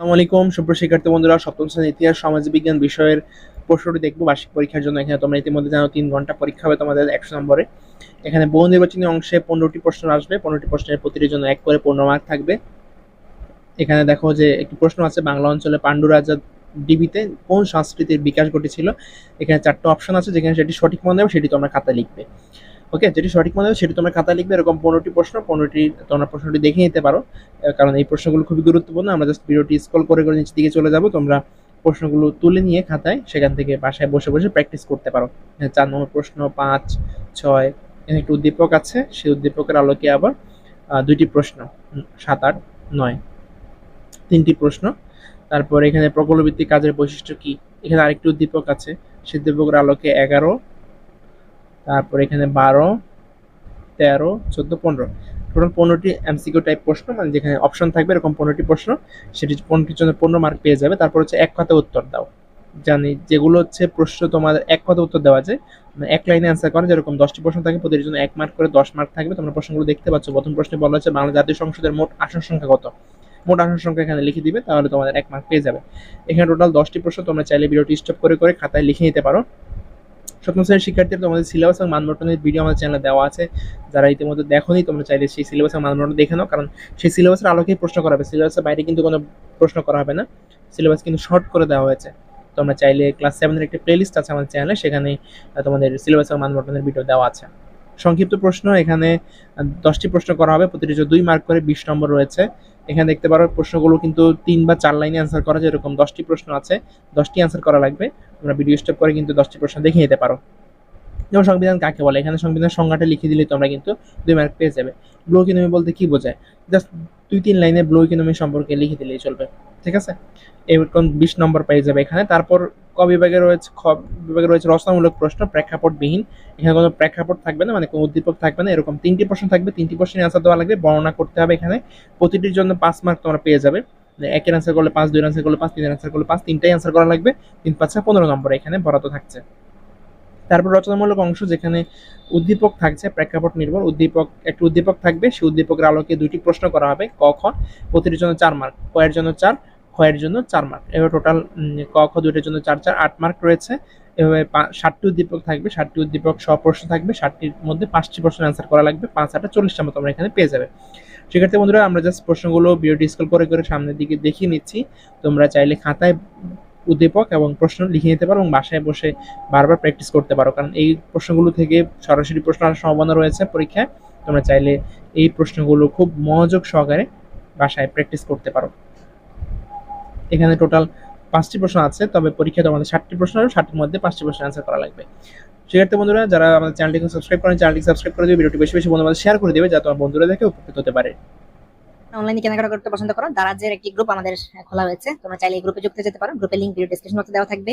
আসসালামু আলাইকুম, সুপ্রিয় শিক্ষার্থী বন্ধুরা, সপ্তম শ্রেণির ইতিহাস, সমাজ বিজ্ঞান বিষয়ের প্রশ্নটি দেখব। বার্ষিক পরীক্ষার জন্য এখানে তোমরা ইতিমধ্যে জানো, তিন ঘণ্টা পরীক্ষা হবে তোমাদের একশো নম্বরে। এখানে বহু নির্বাচনী অংশে পনেরোটি প্রশ্ন আসবে, পনেরোটি প্রশ্নের প্রতিটির জন্য এক করে পনেরো মার্ক থাকবে। এখানে দেখো যে একটি প্রশ্ন আছে, বাংলা অঞ্চলে পাণ্ডু রাজা ডিবিতে কোন সংস্কৃতির বিকাশ ঘটেছিল? এখানে চারটে অপশন আছে, যেখানে সেটি সঠিক মনে হবে, সেটি তোমরা খাতায় লিখবে। ওকে, যেটি সঠিক মনে হবে সেটি তোমরা খাতায় লিখবে, এরকম পনেরোটি প্রশ্ন, পনেরোটি তোমরা প্রশ্নটি দেখে নিতে পারো। কারণ এই প্রশ্নগুলো খুবই গুরুত্বপূর্ণ, আমরা জাস্ট ভিডিওটি স্কল করে করে নিচের দিকে চলে যাব, তোমরা প্রশ্নগুলো তুলে নিয়ে খাতায় সেখান থেকে বাসায় বসে বসে প্র্যাকটিস করতে পারো। চার নম্বর প্রশ্ন, পাঁচ, ছয়, এখানে একটি উদ্দীপক আছে, সেই উদ্দীপকের আলোকে আবার দুইটি প্রশ্ন সাত, আট, নয়, তিনটি প্রশ্ন। তারপর এখানে প্রকল্পভিত্তিক কাজের বৈশিষ্ট্য কি? এখানে আরেকটি উদ্দীপক আছে, সেই উদ্দীপকের আলোকে এগারো তারপর এখানে বারো, তেরো, চোদ্দ, পনেরো। টোটাল পনেরোটি এমসিকিউ টাইপ প্রশ্ন মানে যেখানে অপশন থাকবে এরকম পনেরোটি প্রশ্ন, সেটি পনেরোটির জন্য পনেরো মার্ক পেয়ে যাবে। তারপর হচ্ছে এক কথা উত্তর দাও। জানি যেগুলো হচ্ছে প্রশ্ন তোমাদের এক কথা উত্তর দেওয়া যায় মানে এক লাইনে অ্যান্সার করে, যেরকম দশটি প্রশ্ন থাকে প্রতিটির জন্য এক মার্ক করে দশ মার্ক থাকবে। তোমরা প্রশ্নগুলো দেখতে পাচ্ছ। প্রথম প্রশ্নে বলা হচ্ছে বাংলা জাতীয় সংসদের মোট আসন সংখ্যা কত? মোট আসন সংখ্যা এখানে লিখে দিবে, তাহলে তোমাদের এক মার্ক পেয়ে যাবে। এখানে টোটাল দশটি প্রশ্ন তোমরা চাইলে ভিডিওটি স্টপ করে করে খাতায় লিখে নিতে পারো। সপ্তম শ্রেণির শিক্ষার্থীরা তোমাদের সিলেবাস এবং মানবন্টনের ভিডিও আমাদের চ্যানেলে দেওয়া আছে। যারা ইতিমধ্যে দেখোনি, তোমরা চাইলে সেই সিলেবাস এবং মানবন্টন দেখে নাও, কারণ সেই সিলেবাসের আলোকেই প্রশ্ন করা হবে। সিলেবাসের বাইরে কিন্তু কোনো প্রশ্ন করা হবে না। সিলেবাস কিন্তু শর্ট করে দেওয়া হয়েছে। তোমরা চাইলে ক্লাস সেভেনের একটি প্লেলিস্ট আছে আমাদের চ্যানেলে সেখানে তোমাদের সিলেবাস এবং মানবন্টনের ভিডিও দেওয়া আছে। সংক্ষিপ্ত প্রশ্ন, এখানে দশটি প্রশ্ন করা হবে। প্রতিটি দুই মার্ক করে বিশ নম্বর রয়েছে। এখানে দেখতে পারো প্রশ্নগুলো কিন্তু তিন বা চার লাইনে অ্যান্সার করা যায়, এরকম দশটি প্রশ্ন আছে, দশটি অ্যান্সার করা লাগবে। তোমরা ভিডিও স্টপ করে কিন্তু দশটি প্রশ্ন দেখে নিতে পারো। যেমন সংবিধান কাকে বলে? এখানে সংবিধান সংজ্ঞাটা লিখে দিলে তোমরা কিন্তু দুই মার্ক পেয়ে যাবে। ব্লু ইকোনমি বলতে কি বোঝায়? জাস্ট দুই তিন লাইনে ব্লু ইকোনমি সম্পর্কে লিখে দিলেই চলবে। ঠিক আছে? এরকম বিশ নম্বর পেয়ে যাবে এখানে। তারপর বিভাগে রয়েছে, খ বিভাগে রয়েছে রচনামূলক প্রশ্ন, প্রেক্ষাপটবিহীন। এখানে কোনো প্রেক্ষাপট থাকবে না মানে কোনো উদ্দীপক থাকবে না, এরকম তিনটি প্রশ্ন থাকবে, তিনটি প্রশ্নের অ্যান্সার দেওয়া লাগবে, বর্ণনা করতে হবে এখানে। প্রতিটির জন্য পাঁচ মার্ক তোমরা পেয়ে যাবে। মানে একের অ্যান্সার করলে পাঁচ দুই অ্যান্সার করলে পাঁচ, তিনের অ্যান্সার করলে পাঁচ, তিনটাই অ্যান্সার করা লাগবে। তিন পাঁচটা পনেরো নম্বর এখানে বরাদ্দ থাকছে। তারপর রচনামূলক অংশ যেখানে উদ্দীপক থাকছে, প্রেক্ষাপট নির্ভর, উদ্দীপক, একটি উদ্দীপক থাকবে, সেই উদ্দীপকের আলোকে দুইটি প্রশ্ন করা হবে, ক, খ, প্রতিটির জন্য চার মার্ক ক এর জন্য চার খ এর জন্য চার মার্ক এবার টোটাল ক, খ দুইটার জন্য চার চার, আট মার্ক রয়েছে। এভাবে ষাটটি উদ্দীপক থাকবে, ষাটটি উদ্দীপক সব প্রশ্ন থাকবে, ষাটটির মধ্যে পাঁচটি প্রশ্ন অ্যান্সার করা লাগবে, পাঁচ আটটা চল্লিশটা মতো আমরা এখানে পেয়ে যাবে। সেক্ষেত্রে বন্ধুরা, আমরা জাস্ট প্রশ্নগুলো ভিডিওটি স্কুল করে করে সামনের দিকে দেখিয়ে নিচ্ছি। তোমরা চাইলে খাতায় উদ্দীপক এবং প্রশ্ন লিখে নিতে পারো এবং বাসায় বসে বারবার প্র্যাকটিস করতে পারো। কারণ এই প্রশ্নগুলো থেকে সরাসরি প্রশ্ন আসার সম্ভাবনা রয়েছে পরীক্ষায়। তোমরা চাইলে এই প্রশ্নগুলো খুব মনোযোগ সহকারে বাসায় প্র্যাকটিস করতে পারো। এখানে টোটাল পাঁচটি প্রশ্ন আছে, তবে পরীক্ষা তোমাদের ষাটটি প্রশ্ন হবে ষাটটির মধ্যে পাঁচটি প্রশ্ন অ্যান্সার করা লাগবে। সেক্ষেত্রে বন্ধুরা, যারা আমাদের চ্যানেলটিকে সাবস্ক্রাইব করেন চ্যানেলটি সাবস্ক্রাইব করে দেবে ভিডিওটি বেশি বেশি বন্ধুদের শেয়ার করে দেবে, যাতে তোমার বন্ধুরা দেখে উপকৃত হতে পারে। অনলাইনে কেনাকাটা করতে পছন্দ করো, দারাজের একটি গ্রুপ আমাদের খোলা হয়েছে তোমরা চাইলে এই গ্রুপে যুক্ত যেতে পারো। গ্রুপের লিংক ভিডিও ডিসক্রিপশন বক্সে দেওয়া থাকবে।